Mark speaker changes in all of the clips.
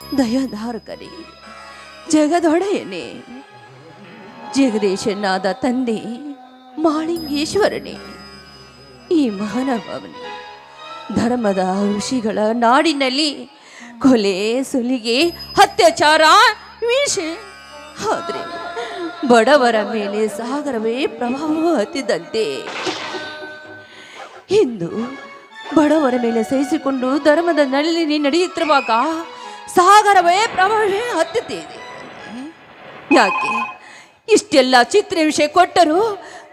Speaker 1: ದಯಧಾರಕನೇ, ಜಗದೊಡೆಯನೇ, ಜಗದೀಶನಾದ ತಂದೆ ಮಾಳಿಂಗೇಶ್ವರನೇ, ಈ ಮಹಾನುಭಾವನೆ ಧರ್ಮದ ಋಷಿಗಳ ನಾಡಿನಲ್ಲಿ ಕೊಲೆ, ಸುಲಿಗೆ, ಅತ್ಯಾಚಾರ ವಿಷ ಆದ್ರೆ ಬಡವರ ಮೇಲೆ ಸಾಗರವೇ ಪ್ರಭಾವ ಹತ್ತಿದಂತೆ. ಇಂದು ಬಡವರ ಮೇಲೆ ಸಹಿಸಿಕೊಂಡು ಧರ್ಮದ ನಳಿನಿ ನಡೆಯುತ್ತಿರುವಾಗ ಸಾಗರವೇ ಪ್ರವಾಹವೇ ಹತ್ತುತ್ತೇನೆ ಯಾಕೆ? ಇಷ್ಟೆಲ್ಲ ಚಿತ್ರ ವಿಷಯ ಕೊಟ್ಟರು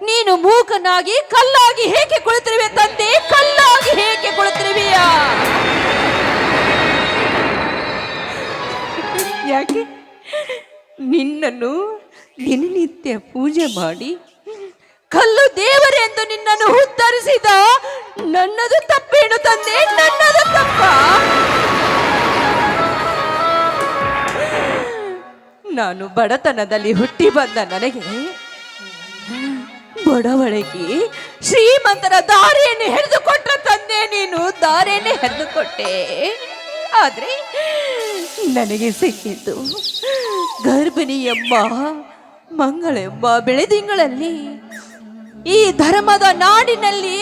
Speaker 1: ನೀನು ಮೂಕನಾಗಿ ಕಲ್ಲಾಗಿ ಹೇಗೆ ಕುಳಿತಿರುವೆ ತಂದೆ? ಕಲ್ಲಾಗಿ ಹೇಗೆ ಕುಳಿತಿರುವೆಯಾ? ಯಾಕೆ? ನಿನ್ನನ್ನು ದಿನನಿತ್ಯ ಪೂಜೆ ಮಾಡಿ ಕಲ್ಲು ದೇವರೆಂದು ನಿನ್ನನ್ನು ಉತ್ತರಿಸಿದ ನನ್ನದು ತಪ್ಪೇನು ತಂದೆ? ನಾನು ಬಡತನದಲ್ಲಿ ಹುಟ್ಟಿ ಬಂದ ನನಗೆ ಬಡವಳಗಿ ಶ್ರೀಮಂತರ ದಾರಿಯನ್ನು ಹಿಡಿದುಕೊಟ್ಟ ತಂದೆ ನೀನು, ದಾರಿಯನ್ನು ಹಿಡಿದುಕೊಟ್ಟೆ. ಆದ್ರೆ ನನಗೆ ಸಿಕ್ಕಿದ್ದು ಗರ್ಭಿಣಿ ಎಂಬ ಮಂಗಳೆಂಬ ಬೆಳೆದಿಂಗಳಲ್ಲಿ, ಈ ಧರ್ಮದ ನಾಡಿನಲ್ಲಿ,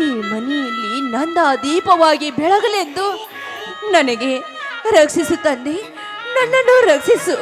Speaker 1: ಈ ಮನೆಯಲ್ಲಿ ನಂದ ದೀಪವಾಗಿ ಬೆಳಗಲೆಂದು ನನಗೆ ರಕ್ಷಿಸು ತಂದೆ ನನ್ನನ್ನು ರಕ್ಷಿಸು.